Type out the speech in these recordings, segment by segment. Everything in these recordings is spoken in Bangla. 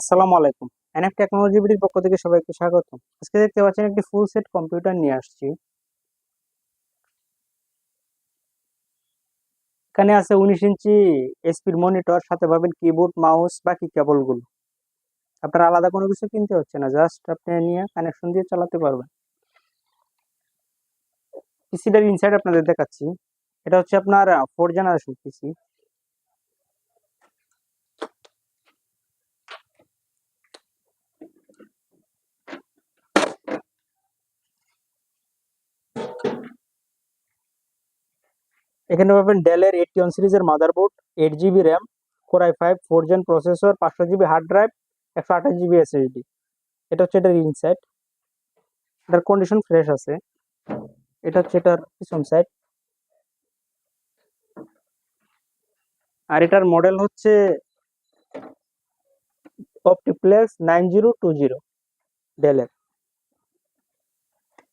আসসালামু আলাইকুম। এনএফ টেকনোলজি পক্ষ থেকে সবাইকে স্বাগত আজকে দেখতে পাচ্ছেন একটি ফুল সেট কম্পিউটার নিয়ে আসছি। এখানে আছে উনিশ ইঞ্চি এসপির মনিটর সাথে পাবেন কিবোর্ড মাউস বাকি কেবলগুলো আপনার আলাদা কোনো কিছু কিনতে হচ্ছে না জাস্ট আপনি নিয়ে কানেকশন দিয়ে চালাতে পারবেন। পিসিটার ইনসাইড আপনাদের দেখাচ্ছি। এটা হচ্ছে আপনার ফোর জেনারেশন পিসি এখানে পাবেন ডেলের এইটটি ওয়ান সিরিজের motherboard eight GB RAM core i five four gen processor পাঁচশো জিবি হার্ড ড্রাইভ একশো আঠাশ জিবি এসএসডি এটা হচ্ছে এটার ইনসাইড এটার কন্ডিশন ফ্রেশ আছে। এটা হচ্ছে এটার পিছন সাইড আর এটার মডেল হচ্ছে OptiPlex nine zero two zero ডেলের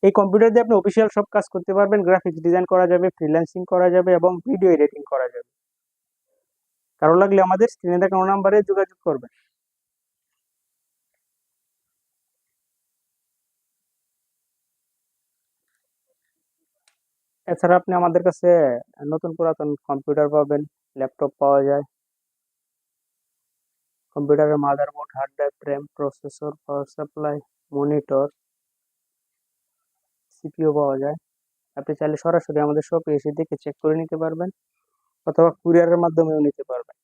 এই কম্পিউটার দিয়ে আপনি অফিসিয়াল সব কাজ করতে পারবেন গ্রাফিক্স ডিজাইন করা যাবে ফ্রিল্যান্সিং করা যাবে এবং ভিডিও এডিটিং করা যাবে। কারও লাগলে আমাদের স্ক্রিনে দেখানো নাম্বারে যোগাযোগ করবেন। এছাড়া আপনি আমাদের কাছে নতুন পুরাতন কম্পিউটার পাবেন ল্যাপটপ পাওয়া যায়। কম্পিউটারের motherboard hard drive RAM processor power supply monitor CPU পাওয়া যায়। আপনি চাইলে সরাসরি আমাদের শপে এসে দেখে চেক করে নিতে পারবেন, অথবা কুরিয়ারের মাধ্যমেও নিতে পারবেন।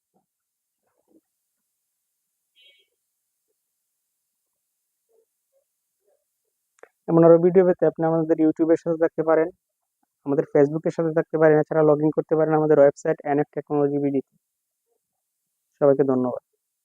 এমন আরও ভিডিও পেতে আপনি আমাদের ইউটিউবের সাথে থাকতে পারেন, আমাদের ফেসবুকের সাথে থাকতে পারেন, এছাড়া লগ ইন করতে পারেন আমাদের ওয়েবসাইট এনএফ টেকনোলজি বিডিতে সবাইকে ধন্যবাদ।